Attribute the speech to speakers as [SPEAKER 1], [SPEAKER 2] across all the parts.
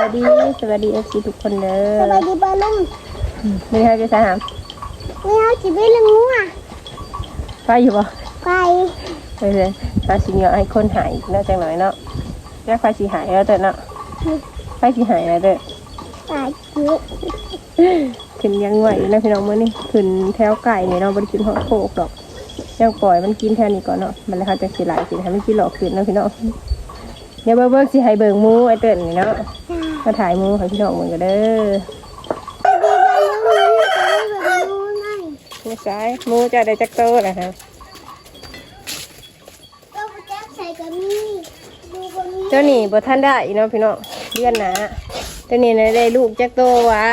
[SPEAKER 1] ายดีสวัสดีเอฟซีทุกคนเด้
[SPEAKER 2] ส
[SPEAKER 1] อ
[SPEAKER 2] วัสดีบอลลุง
[SPEAKER 1] นี่ค่ะจะสาม
[SPEAKER 2] ไม่เอาจีบลุงงัว
[SPEAKER 1] ไปอยู่บ่
[SPEAKER 2] ไป
[SPEAKER 1] ไปเลยปลาสิเหงาให้คนหายอีกเนาะจังหน่อยเนาะแล้วไฟสิหายแล้วเด้อเนาะไฟสิหายแล้วเด้อ
[SPEAKER 2] ไปจีบ
[SPEAKER 1] ขึ้นยังไหวอยู่นะพี่น้องมื้อนี้ขึ้นแถวไก่นี่เนาะบ่ได้ขึ้นหอดโคกดอกยังปล่อยมันกินแถวนี้ก่อนเนาะมันแล้วเขาจะสิหลายสิให้มันกินหลอกขึ้นเนาะพี่น้อง เดี๋ยวเบิ่งๆสิให้เบิ่งหมูไอ้เติ้นนี่เนาะ มาถ่ายหมูให้พี่น้องเบิ่งกันเด้อ
[SPEAKER 2] สวัสดีบอลลุงนี่สวัสดีบอลลุงนั่น
[SPEAKER 1] นี่ซ้ายหมูจะได้จักโตแล้วครับ
[SPEAKER 2] ก็ไปแจ๊บใส่กับมี่ดูบนนี้
[SPEAKER 1] เจ้านี่บ่ทันได้เนาะพี่น้องเดือนหนาเจ้านี่น่ะได้ลูกจักโตหวะ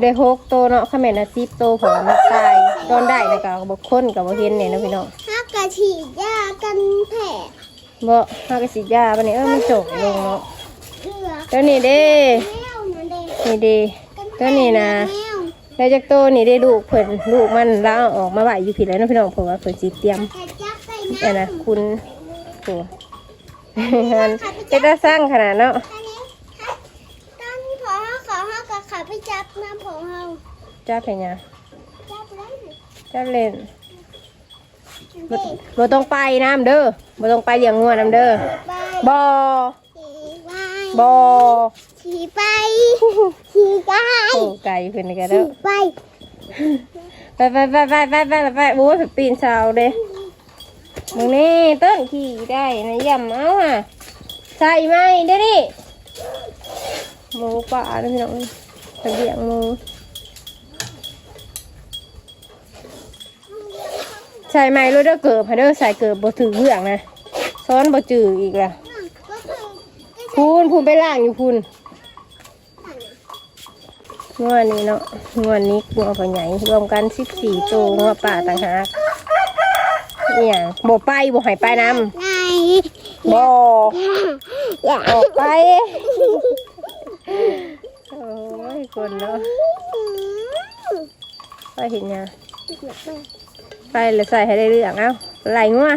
[SPEAKER 1] ได้หกโตเนาะข้าแม่นน่ะสิบโตผอมันตายตอนได้น่ะก็บ่คนก็บ่เห็นเนี่ยเนาะพี่น้อง
[SPEAKER 2] ฮักกะฉีดยากันแผล
[SPEAKER 1] บ่ฮากะสิยาบัดนี้เออมันจกลงเนาะ
[SPEAKER 2] เลือ
[SPEAKER 1] เจ้านี่เด้
[SPEAKER 2] นั่นเด็ก
[SPEAKER 1] นี่เด้เจ้านี่นะ
[SPEAKER 2] แมว
[SPEAKER 1] จักโตนี่ได้ลูกเพิ่นลูกมันแล้วออกมาไหวอยู่ผิดแล้วนะพี่น้องเพราะว่าเพิ่นสิเตรียม
[SPEAKER 2] แต่จับใส่
[SPEAKER 1] อัน
[SPEAKER 2] นะ
[SPEAKER 1] คุณโอ้ฮันเฮ็ดได้สร้างขนาดเนาะ
[SPEAKER 2] อันนี้ฮักตั้งพอฮักขอฮักกะขาไปจับน้ำของเฮา
[SPEAKER 1] จ้าเพิ่นยัง
[SPEAKER 2] จับเลย
[SPEAKER 1] จ้าเล่นบ่ต้องไปน้ำเด้อบ่ต้องไปเลี้ยงงัวน้ำเด้อ
[SPEAKER 2] ไป
[SPEAKER 1] บ่
[SPEAKER 2] ขี่ไป
[SPEAKER 1] บ่
[SPEAKER 2] ขี่ไปขี่ไป
[SPEAKER 1] โอ้ไก่เพิ่นนี่ก็เด้อ
[SPEAKER 2] ไป
[SPEAKER 1] ไปไปไปไปไปไปไปโอ้ยปีนเสาเด้มึงนี่ต้นขี่ได้นะย่ำเอาอะใส่ไหมเด้อนี่หมูป่าเด้อพี่น้องตะเบียงหมูใส่ไหมรู้เด้อเกิบให้เด้อใส่เกิบบ่ถือเบื้องนะซ้อนบ่จืออีกล่ะ
[SPEAKER 2] ก็คือ
[SPEAKER 1] พูนพูนไปล่างอยู่พูนงวดนี้เนาะงวดนี้งวดพ่อใหญ่รวมกันสิบสี่ตัวงวดป่าต่างหากเนี่ยบ่ไปบ่ให้ไปน
[SPEAKER 2] ไงำ
[SPEAKER 1] บ่
[SPEAKER 2] อย่า
[SPEAKER 1] ออกไปโอ้ยคนเนาะไปเห็นยังไปเลยใส่ให้ได้เรื่องเอ้าไหลงัว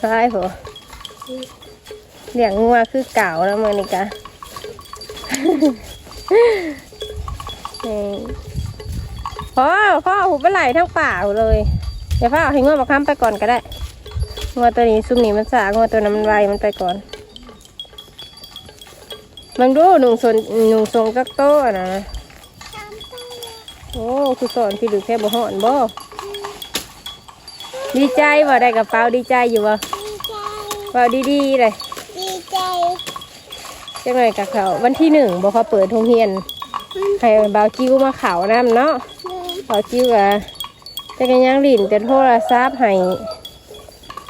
[SPEAKER 1] ใช่ผัว เลี้ยงงัวคือเก่าแล้วมือนี่กะพ่อพ่อหูไปไหลทั้งป่าเลย เดี๋ยวพ่อเอาให้งัวมาค้ำไปก่อนก็ได้งัวตัวนี้ซุ่มนี้มันสางัวตัวนั้นมันไวมันไปก่อนมึงดูหนุ่งสนหนุ่งทรงจักโต้นะโอ้คือสอนที่ดูแค่บ่หอนบ่ดีใจบ่ได้กระเป๋าดีใจอยู่บ่
[SPEAKER 2] ดีใจ
[SPEAKER 1] เป่าดีๆเลย
[SPEAKER 2] ดีใจ
[SPEAKER 1] จังไงกับเขาวันที่หนึ่งบอกเขาเปิดโรงเรียนให้เบาจิ้วมาเขาน้ำเนาะเบาจิ้วอะจะกันยังหลินจะโทรศัพท์ให้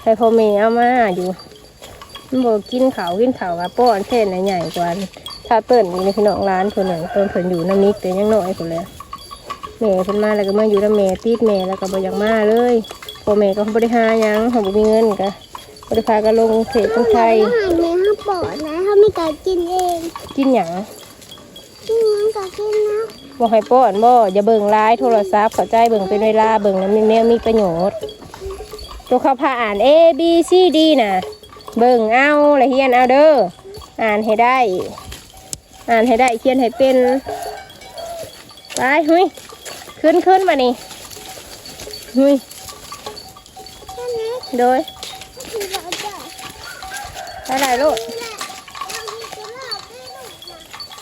[SPEAKER 1] ให้พ่อแม่เอามาอยู่มันบอกกินเขาวกินเขาวกับป้อนเส้นน่ะใหญ่กว่าถ้าเปิดนี่พี่น้องร้านคนหนึ่งเพิ่นเพิ่นอยู่น้ำนิกแต่ยังน้อยคนเลยแม่เพิ่นมาแล้วก็มาอยู่น้ำแม่ติดแม่แล้วก็บ่อยากมาเลยพ่อแม่ก็บริหารหยังเขาบ่มีเงินก็ บริพาก็ลงเศษลงไทย
[SPEAKER 2] อาหารแม่เขาปอดนะเขาไม่กล้ากินเอง
[SPEAKER 1] กินหยัง
[SPEAKER 2] กินมันก็กินนะ
[SPEAKER 1] บอกให้ป้อนบ่อย่าเบิ่งร้ายโทรศัพท์เข้าใจเบิ่งเป็นเวลาเบิ่งแล้วมีแนวมีประโยชน์ตัวเขาพาอ่าน A B C D น่ะ เบิ่งเอาละเฮียนเอาเด้ออ่านให้ได้ อ่านให้ได้เขียนให้เป็นไปหุยขึ้นขึ้นมานี่หุย
[SPEAKER 2] แค่นี้
[SPEAKER 1] โดย
[SPEAKER 2] คือเราจะ
[SPEAKER 1] ไปไหนลูก
[SPEAKER 2] เรามีกระรอกด้วยลูก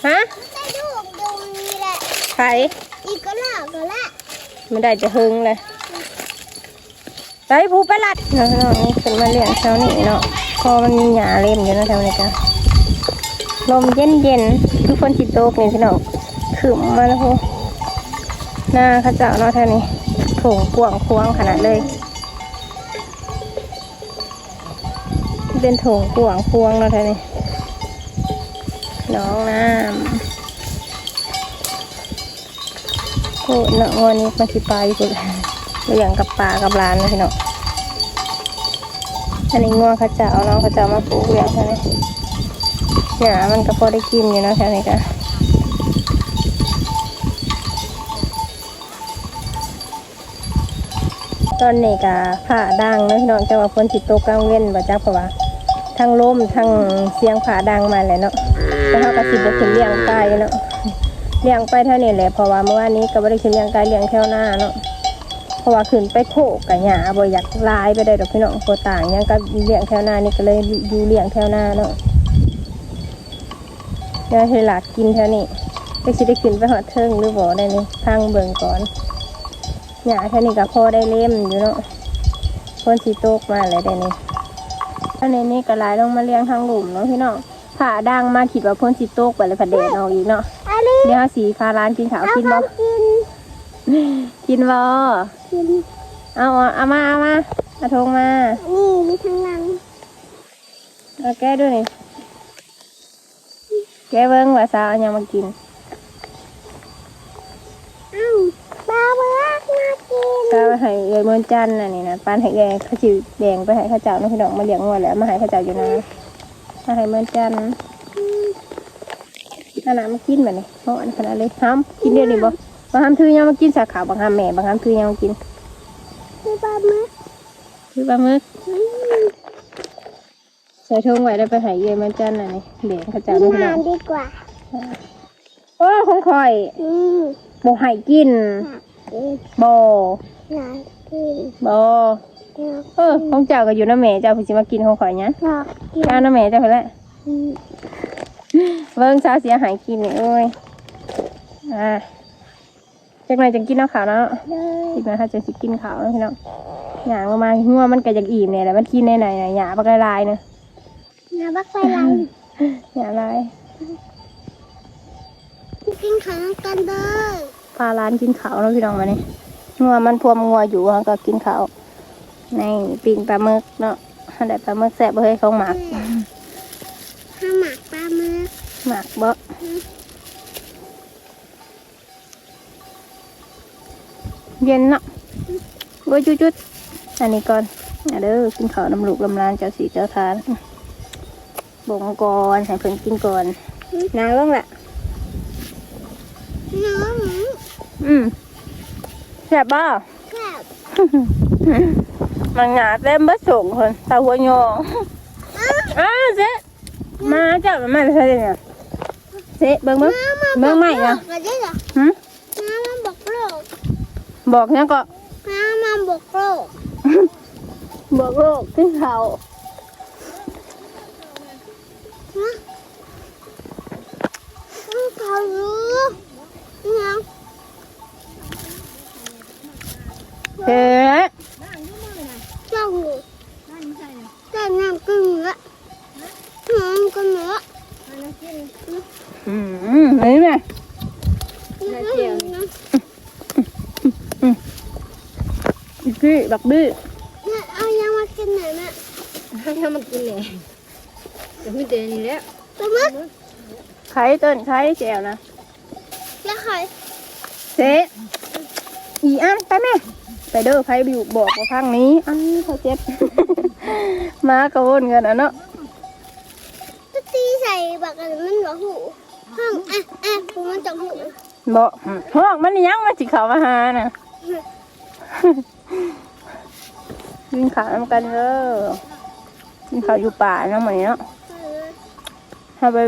[SPEAKER 2] นะ
[SPEAKER 1] ฮะ
[SPEAKER 2] ได้ลูกตรงนี้แหละ
[SPEAKER 1] ไผ
[SPEAKER 2] อีกกระรอกก็ละ
[SPEAKER 1] มันได้จะหึงเลยไปผู้ไปลัดเนาะน้องนี่เป็นมาเลี้ยงเช้านี่เนาะพอมันมีหยาเล่มอยู่เนาะแถวนี้จ้ะลมเย็นเย็นๆคือคนจิตโตกนี่พี่น้องขึ้นมาแล้วพวกหน้าเข้าเจ้าเนาะแถวนี้โถงกว้างควางขนาดเลย เป็นโถงกวางควงเนาะแถวนี้น้องน้ำโอ้เนาะวันนี้มาสิปลาอยู่พุ่นเลี้ยงกับปลากับหลานนะพี่เนาะอันนี้งัวเขาจะเอาเนาะเขาจะเอามาปลูกเลี้ยงแค่นี้หญ้ามันก็พอได้กินอยู่เนาะแค่นี้ก็ตอนนี้ก็ผ่าด่างเนาะพี่น้องจะว่าฝนสิตกกลางเว้นบ่จักเพราะว่า ทั้งลมทั้งเสียงผาดังมาแหละเนาะแล้วเขาก็สิบขึ้นเลี้ยงไก่เนาะเลี้ยงไปเท่านี้แหละเพราะว่าเมื่อวานนี้ก็บ่ได้ขึ้นเลี้ยงไก่เลี้ยงแถวหน้าเนาะเพราะว่าขึ้นไปโคกกับหญ้าบ่อยากลายไปได้ดอกพี่น้องโคต่างยังก็เลี้ยงแถวหน้านี่ก็เลยอยู่เลี้ยงแถวหน้าเนาะยวให้หลากกินแถวนี้ไปสิได้ขึ้นไปหอดเทิงหรือบ่ได้นี่ทางเบิ่งก่อนหญ้าแถวนี้ก็พอได้เล่มอยู่เนาะคนสิโตกมาเลยได้นี่ อันนี้นี่ก็หลายลงมาเลี้ยงทางหลุมเนาะพี่น้องผ่าดังมาคิดว่าพ่นสิโตกไปเลยผัดเดดออกอีกเนาะ
[SPEAKER 2] อันนี้
[SPEAKER 1] เดี๋ยวเอาสีพาร้านกินข้าว
[SPEAKER 2] เอา
[SPEAKER 1] กิน
[SPEAKER 2] ข
[SPEAKER 1] บ่
[SPEAKER 2] องกิน
[SPEAKER 1] กินบ่
[SPEAKER 2] กิน
[SPEAKER 1] เอาเอาเอามาเอามาเอาทงมา
[SPEAKER 2] นี่มีทั้งหลัง
[SPEAKER 1] เอาแก้ด้วยนี่แก้เบิ้งว่าสาวเอาหยังมากิน
[SPEAKER 2] กิน
[SPEAKER 1] ก็เอาให้เอ้ยเมือนจันทร์น่ะนี่นะปานให้แกเขาจิแดงไปให้เข้าเจ้าเนาะพี่น้องมาเลี้ยงงัวแล้วมาให้เข้าเจ้าอยู่นะมาให้เมือนจันทร์ขนาดมากินแบบนี้เพราะอันขนาดเลยห้ามกินเดี๋ยวนี้บ่บางห้ามถือยังมากินสาขาวบางห้ามแม่บางห้ามถือยังมากิน
[SPEAKER 2] คือปลาหมึก
[SPEAKER 1] คือปลาหมึก
[SPEAKER 2] อืม
[SPEAKER 1] ใส่ทงไว้ได้ไปใหายเย็นมันจันทร์น่ะนี่เด็กเขาจะ
[SPEAKER 2] กิ
[SPEAKER 1] ไม่
[SPEAKER 2] น
[SPEAKER 1] ให้
[SPEAKER 2] อาหารดีกว่า
[SPEAKER 1] โอ้ของคอย
[SPEAKER 2] อืม
[SPEAKER 1] บ่ให้กิน
[SPEAKER 2] กิน
[SPEAKER 1] บ่
[SPEAKER 2] อยากกิน
[SPEAKER 1] บ่
[SPEAKER 2] อยาก
[SPEAKER 1] เออของเจ้าก็อยู่น้าแม่เจ้าเพิ่นสิมากินของข่อยเนี่ย
[SPEAKER 2] อยากกิน
[SPEAKER 1] เจ้าน้าแม่เจ้าเพิ่นแหละ
[SPEAKER 2] อืม
[SPEAKER 1] เบิ่งสาวเสียหายกินนี่โอ้ยอ่าจักหน่อยจังกินเอาขาวเนาะ
[SPEAKER 2] เลย
[SPEAKER 1] อีกหน่อยถ้าจะสิกินขาวเนาะพี่น้องหยางลงมางัวมันก็อยากอิ่มเนี่ยแหละมันกินในไหนๆหยาบักลายๆเนาะ
[SPEAKER 2] น้ำบักไฟไหล
[SPEAKER 1] หยาลาย
[SPEAKER 2] กินข้าวกันเด้อ
[SPEAKER 1] พาร้านกินขาวเนาะพี่น้องมานี่ งัวมันพวมงัวอยู่อะก็กินขาวในปิ้งปลาหมึกเนาะอันใดปลาหมึกแซ่บเฮ้ยเขาหมัก
[SPEAKER 2] ข้าวหมักปลาหมึก
[SPEAKER 1] หมักบ่เย็นเนาะโว้ยจุดๆอันนี้ก่อนอะเด้อกินข้าวน้ำลูกลำลานเจ้าสีเจ้าทานบ่งก่อนให้เพิ่นกินก่อนนางเรื่องแหละ
[SPEAKER 2] น้อง
[SPEAKER 1] อืมแซ่บบ่
[SPEAKER 2] แซ่บ
[SPEAKER 1] มันหนาเต็มเบิดส่งคนตาหัวโยองอ้าวเจ๊มาเจ้ามันไม่ไปใช่เนี่ยเจ๊เบิ่งเบิ่งเบิ่งใหม่
[SPEAKER 2] เหร
[SPEAKER 1] นะ
[SPEAKER 2] ก็ได้เหรอ
[SPEAKER 1] หึ
[SPEAKER 2] น้ำมันบอกโลก
[SPEAKER 1] บอกเนี่ยก็
[SPEAKER 2] น้ำมันบอกโลก
[SPEAKER 1] บอกโลกขึ้นเขา
[SPEAKER 2] ฮะต้องเขารู้ยัง
[SPEAKER 1] เฮ้ย
[SPEAKER 2] เจ้าหูแต่น้ำก็เหนือน้ำก็เหนือ
[SPEAKER 1] อืมนี่แม่
[SPEAKER 2] น้ำ
[SPEAKER 1] อีกพี่บักบี้
[SPEAKER 2] เนี่ยเอายังมากินหน่อยนะ
[SPEAKER 3] ให้ทำมากินเลยจะไม่เดินนี่แล้ว
[SPEAKER 2] ปลาหมึก
[SPEAKER 1] ไข่ต้นไข่แจวนะ
[SPEAKER 2] แล้วใคร
[SPEAKER 1] เจ๊อีอันไปแม่ไปเด้อไผบิวบอกว่าพังนี้ อันเขาเจ็บ มากระวนกันอะเนาะ
[SPEAKER 2] จะตีใส่บักอะไรมันบอกหูห้องอะอะผมมันจับหู
[SPEAKER 1] บอกห้องมันยังมาจิเขามาหาน่ะ กินข้าวน้ำกันเด้อกินข้าวอยู่ป่าเนาะเหมือนเนาะถ้าไป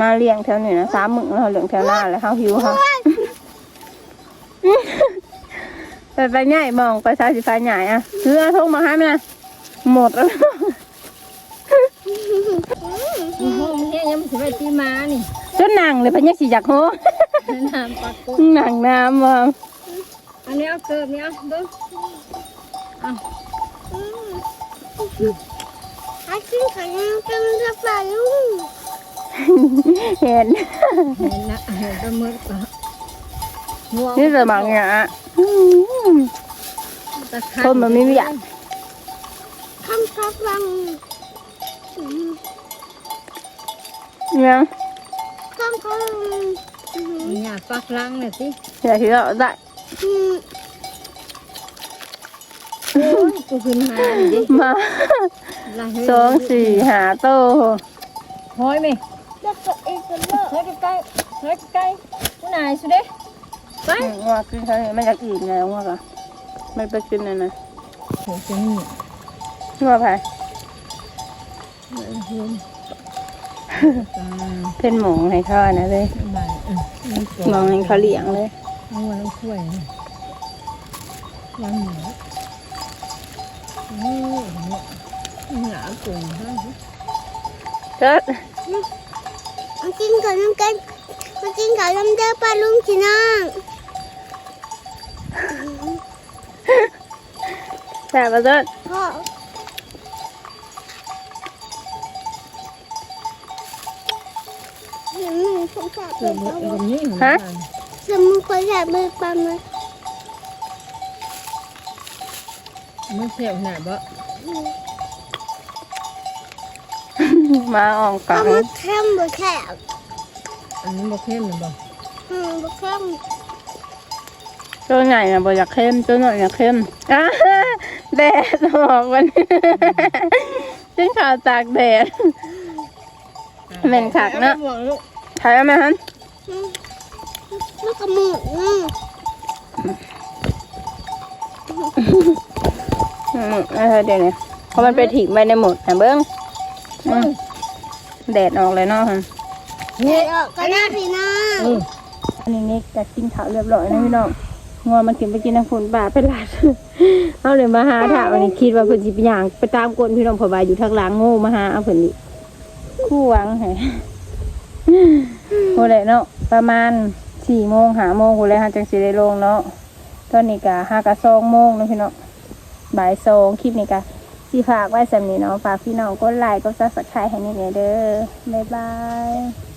[SPEAKER 1] มาเลี้ยงแถวนี้นะสามมึงเราเลี้ยงแถวหน้าแล้วเขาหิวเขาไปไปใหญ่มองไปสายสีฟ้าใหญ่อะซื้อเอาทงมาให้แม่หมดแล้ว
[SPEAKER 3] ห้องเฮียยังไม่ถึงไปตีมานี่
[SPEAKER 1] จนหนังเลยพะเนี่ยสิอยากโห
[SPEAKER 3] น้ำปลากด
[SPEAKER 1] หนังน้ำมา
[SPEAKER 3] อันนี้เอาเกิบนี่เอาดู
[SPEAKER 2] อากินข้าวยังจังจะไปลุง
[SPEAKER 1] เห็น
[SPEAKER 3] เห็นนะเห็นปลาหมึกปะงัว
[SPEAKER 1] นี่จะบางอย่างอะ
[SPEAKER 3] ตะไคร้
[SPEAKER 1] คนมันไม่อยาก
[SPEAKER 2] คำพักลัง
[SPEAKER 1] เนี่ย
[SPEAKER 2] คำพักลัง
[SPEAKER 3] นี่ยปักลังเนี่ยสิ
[SPEAKER 1] อยากที่เราได้
[SPEAKER 2] อืม
[SPEAKER 3] โอ้ยกูขึ้นมาดิ
[SPEAKER 1] มา
[SPEAKER 3] ลาเฮ้ย
[SPEAKER 1] สองสี่หาโต
[SPEAKER 3] ห้อยไหม
[SPEAKER 2] แล้วก็อีกคนเลิก
[SPEAKER 3] เฮ้ยใกล้ๆเฮ้ยใกล้ๆผู้นายสุดเด้ไป
[SPEAKER 1] ว่ากินเขาเนี่ยไม่อยากอิ่มแล้วว่าก็ไม่ไปกินเลยนะ
[SPEAKER 3] โหจะนี่
[SPEAKER 1] ว่าไผเป็นหมองให้เขาอันนะเลย
[SPEAKER 3] บายเออมันปวด
[SPEAKER 1] หมองให้เขาเลี้ยงเลย
[SPEAKER 3] เอาไว้น้ำถ้วยนะล้างหมูโอ้ยหนากุ้งฮะ
[SPEAKER 1] เกิด
[SPEAKER 2] มากินกับน้ำกันมากินกับน้ำเด้อปลาลุงจีน้อง
[SPEAKER 1] แซ่บปะเกิด
[SPEAKER 2] พ่อเดี๋ยวมึงคง แสบเล
[SPEAKER 3] เกิ
[SPEAKER 2] ย
[SPEAKER 3] ด
[SPEAKER 2] ปลา
[SPEAKER 3] แบบนี้
[SPEAKER 2] เดี๋ยวมึงคงแสบเลยปลามา
[SPEAKER 3] มันเสียวหนาบ่
[SPEAKER 1] มาออง
[SPEAKER 2] ป
[SPEAKER 1] กั
[SPEAKER 2] ลางมาเข้มบ่แคบ
[SPEAKER 3] อันนี้บ่เข้มเลยบ่
[SPEAKER 2] อืมบ่เข้ม
[SPEAKER 1] ตัวใหญ่นะบ่อยากเข้มตัวหน่อยอยากเข้มอะแดดออกวันนี้ซึ่งข่าวตากแดดแม่นคักเนอะ
[SPEAKER 3] หมวกลูก
[SPEAKER 1] ถ่ายเอาไหมฮัน
[SPEAKER 2] อืม ลูกกระหมูอืม
[SPEAKER 1] อืมเออเดี๋ยวนี้เพราะมันไปถีบไปในหมดนะเบิ้งอืมแดดออกเลยเนาะฮัน
[SPEAKER 2] เดี๋ยวก็น่าพี่น้อง
[SPEAKER 3] อือ
[SPEAKER 1] อันนี้นี่จะกินข้าวเรียบร้อยนะพี่น้องงัวมันกินไปกินน้ำฝนบ่าเป็นหลาดเอาเลยมาหาถามอันนี้คิดว่าเพิ่นสิไปย่างไปตามกลพี่น้องเพอบายอยู่ทางหลังโง่มาหาเอาเพิ่นนี่คู่หวังให้โหเลยเนาะประมาณ สี่โมงหาโมงกูเลยฮะจังสีได้ลงเนาะตอนนี้กะห้ากะสองโมงนะพี่น้องบ่ายสองคลิปนี้กะสีฝากไว้สำนีเนาะฝากพี่น้องกดไลค์กดซับสไครต์ให้นี่เด้อบ๊ายบาย